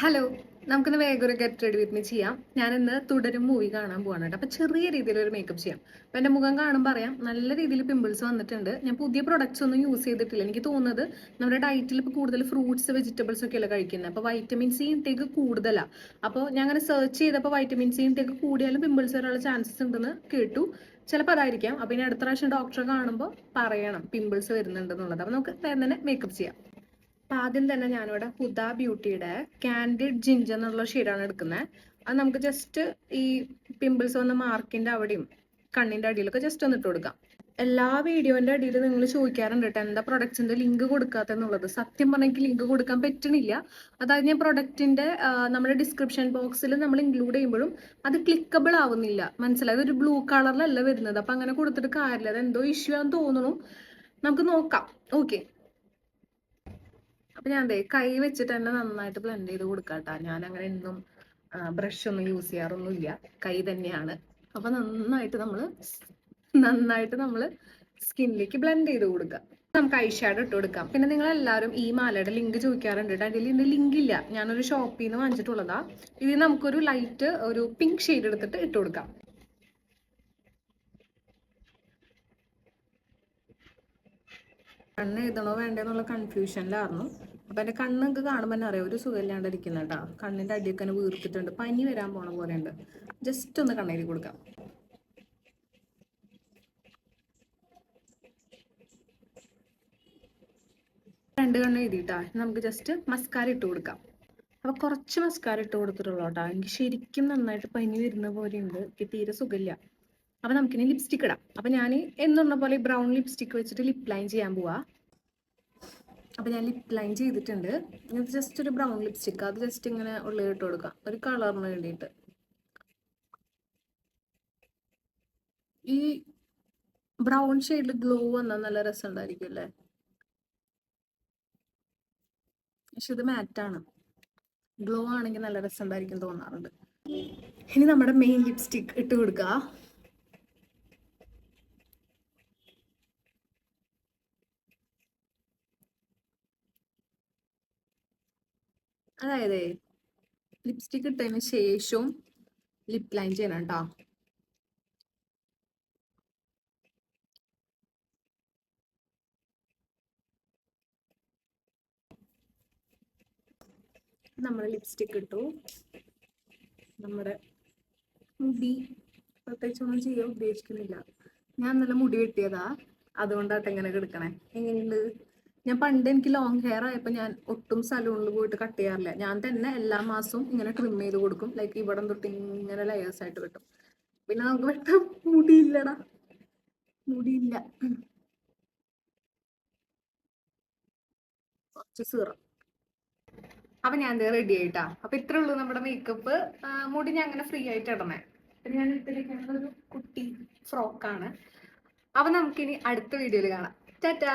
Hello നമുക്കിന്ന് വേഗം ഒരു ഗെറ്റ് റെഡി വിത്ത് മീ ചെയ്യാം. ഞാൻ ഇന്ന് തുടരും മൂവി കാണാൻ പോവാണ് കേട്ടോ. അപ്പൊ ചെറിയ രീതിയിൽ ഒരു മേക്കപ്പ് ചെയ്യാം. അപ്പൊ എന്റെ മുഖം കാണുമ്പോൾ അറിയാം നല്ല രീതിയിൽ പിമ്പിൾസ് വന്നിട്ടുണ്ട്. ഞാൻ പുതിയ പ്രൊഡക്ട്സ് ഒന്നും യൂസ് ചെയ്തിട്ടില്ല. എനിക്ക് തോന്നുന്നത് നമ്മുടെ ഡയറ്റിൽ ഇപ്പൊ കൂടുതൽ ഫ്രൂട്ട്സ് വെജിറ്റബിൾസ് ഒക്കെ അല്ലേ കഴിക്കുന്നത് അപ്പോൾ വൈറ്റമിൻ സി ഇൻടേക്ക് കൂടുതലാണ് അപ്പോൾ ഞാൻ അങ്ങനെ സെർച്ച് ചെയ്തപ്പോൾ വൈറ്റമിൻ സി ഇൻടേക്ക് കൂടിയാലും പിമ്പിൾസ് വരാനുള്ള ചാൻസസ് ഉണ്ടെന്ന് കേട്ടു. ചിലപ്പോൾ അതായിരിക്കാം. അപ്പോൾ ഇനി അടുത്ത പ്രാവശ്യം ഡോക്ടറെ കാണുമ്പോൾ പറയണം പിമ്പിൾസ് വരുന്നുണ്ടെന്നുള്ളത്. അപ്പോൾ നമുക്ക് വേഗം തന്നെ മേക്കപ്പ് ചെയ്യാം. അപ്പൊ ആദ്യം തന്നെ ഞാനിവിടെ ഹുദ ബ്യൂട്ടിയുടെ കാൻഡിഡ് ജിഞ്ചർ എന്നുള്ള ഷെയ്ഡാണ് എടുക്കുന്നത്. അത് നമുക്ക് ജസ്റ്റ് ഈ പിമ്പിൾസ് വന്ന മാർക്കിന്റെ അവിടെയും കണ്ണിന്റെ അടിയിലൊക്കെ ജസ്റ്റ് ഒന്ന് ഇട്ട് കൊടുക്കാം. എല്ലാ വീഡിയോന്റെ അടിയിൽ നിങ്ങൾ ചോദിക്കാറുണ്ട് കേട്ടോ എന്താ പ്രൊഡക്ട്സിന്റെ ലിങ്ക് കൊടുക്കാത്ത എന്നുള്ളത് സത്യം പറഞ്ഞെങ്കിൽ ലിങ്ക് കൊടുക്കാൻ പറ്റണില്ല. അതായത് ഞാൻ പ്രൊഡക്റ്റിന്റെ നമ്മുടെ ഡിസ്ക്രിപ്ഷൻ ബോക്സിൽ നമ്മൾ ഇൻക്ലൂഡ് ചെയ്യുമ്പോഴും അത് ക്ലിക്കബിൾ ആവുന്നില്ല. മനസ്സിലായത് ഒരു ബ്ലൂ കളറിലല്ല വരുന്നത്. അപ്പൊ അങ്ങനെ കൊടുത്തിട്ട് കാര്യമില്ല. അത് എന്തോ ഇഷ്യൂ ആണെന്ന് തോന്നുന്നു നമുക്ക് നോക്കാം. ഓക്കെ അപ്പൊ ഞാൻ ദേ കൈ വെച്ചിട്ട് തന്നെ നന്നായിട്ട് ബ്ലെൻഡ് ചെയ്ത് കൊടുക്കാട്ടാ. ഞാൻ അങ്ങനെ എന്നും ബ്രഷ് ഒന്നും യൂസ് ചെയ്യാറൊന്നുമില്ല. കൈ തന്നെയാണ്. അപ്പൊ നന്നായിട്ട് നമ്മൾ നന്നായിട്ട് നമ്മൾ സ്കിന്നിലേക്ക് ബ്ലെൻഡ് ചെയ്ത് കൊടുക്കാം. നമുക്ക് ഐ ഷാഡോ ഇട്ട് കൊടുക്കാം. പിന്നെ നിങ്ങൾ എല്ലാവരും ഈ മാലയുടെ ലിങ്ക് ചോദിക്കാറുണ്ട് കേട്ടോ അതിൽ ഇതിന്റെ ലിങ്ക് ഇല്ല. ഞാനൊരു ഷോപ്പിൽ നിന്ന് വാങ്ങിച്ചിട്ടുള്ളതാ. ഇതിൽ നമുക്കൊരു ലൈറ്റ് ഒരു പിങ്ക് ഷെയ്ഡ് എടുത്തിട്ട് ഇട്ട് കൊടുക്കാം. കണ്ണ് എഴുതണോ വേണ്ടെന്നുള്ള കൺഫ്യൂഷനിലായിരുന്നു അപ്പൊ എന്റെ കണ്ണ് നിങ്ങൾക്ക് കാണുമ്പോൾ തന്നെ അറിയാം. ഒരു സുഖമില്ലാണ്ടിരിക്കുന്ന കേട്ടോ കണ്ണിന്റെ അടിയൊക്കെ തന്നെ വീർത്തിട്ടുണ്ട്. പനി വരാൻ പോണ പോലെ ഉണ്ട്. ജസ്റ്റ് ഒന്ന് കണ്ണേരി കൊടുക്കാം. രണ്ട് കണ്ണ് എഴുതിയിട്ടാ നമുക്ക് ജസ്റ്റ് മസ്കാര ഇട്ട് കൊടുക്കാം. അപ്പൊ കുറച്ച് മസ്കാര ഇട്ട് കൊടുത്തിട്ടുള്ളൂ എനിക്ക് ശരിക്കും നന്നായിട്ട് പനി വരുന്ന പോലെ ഉണ്ട്. എനിക്ക് തീരെ സുഖമില്ല. അപ്പൊ നമുക്കിനി ലിപ്സ്റ്റിക് ഇടാം. അപ്പൊ ഞാൻ എന്നുള്ള പോലെ ബ്രൗൺ ലിപ്സ്റ്റിക് വെച്ചിട്ട് ലിപ് ലൈൻ ചെയ്യാൻ പോവാ. അപ്പൊ ഞാൻ ലിപ് ലൈൻ ചെയ്തിട്ടുണ്ട്. ജസ്റ്റ് ഒരു ബ്രൗൺ ലിപ്സ്റ്റിക് അത് ജസ്റ്റ് ഇങ്ങനെ ഉള്ളിൽ ഇട്ട് കൊടുക്കാം. ഒരു കളറിന് വേണ്ടിയിട്ട്. ഈ ബ്രൗൺ ഷെയ്ഡിൽ ഗ്ലോ വന്നാൽ നല്ല രസം ഉണ്ടായിരിക്കും അല്ലേ? പക്ഷെ ഇത് മാറ്റാണ് ഗ്ലോ ആണെങ്കിൽ നല്ല രസം ഉണ്ടായിരിക്കും തോന്നാറുണ്ട്. ഇനി നമ്മുടെ മെയിൻ ലിപ്സ്റ്റിക് ഇട്ട് കൊടുക്കുക അതായത് ലിപ്സ്റ്റിക് ഇട്ടതിന് ശേഷവും ലിപ് ലൈൻ ചെയ്യണം കേട്ടോ. നമ്മൾ ലിപ്സ്റ്റിക് ഇട്ടു. നമ്മുടെ മുടി പ്രത്യേകിച്ച് ഒന്നും ചെയ്യാൻ ഉദ്ദേശിക്കുന്നില്ല. ഞാൻ നല്ല മുടി വെട്ടിയതാ. അതുകൊണ്ടാട്ടെ ഇങ്ങനെ കിടക്കണേ. എങ്ങനെയുണ്ട്? ഞാൻ പണ്ട് എനിക്ക് ലോങ് ഹെയർ ആയപ്പോൾ ഞാൻ ഒട്ടും സലൂണിൽ പോയിട്ട് കട്ട് ചെയ്യാറില്ല. ഞാൻ തന്നെ എല്ലാ മാസവും ഇങ്ങനെ ട്രിം ചെയ്ത് കൊടുക്കും. ലൈക്ക് ഇവിടം തൊട്ട് ഇങ്ങനെ ലെയേഴ്സ് ആയിട്ട് വെട്ടും. പിന്നെ നമുക്ക് വെട്ടാൻ മുടിയില്ലടാ. മുടിയില്ല. കുറച്ച് സീറം അപ്പൊ ഞാൻ റെഡി ആയിട്ടാ. അപ്പൊ ഇത്രേ ഉള്ളൂ നമ്മുടെ മേക്കപ്പ് മുടി ഞാൻ അങ്ങനെ ഫ്രീ ആയിട്ട് ഇടണേ. പിന്നെ ഞാൻ ഇട്ടിരിക്കുന്നത് ഒരു കുട്ടി ഫ്രോക്കാണ് അപ്പൊ നമുക്കിനി അടുത്ത വീഡിയോയിൽ കാണാം. ടാറ്റാ.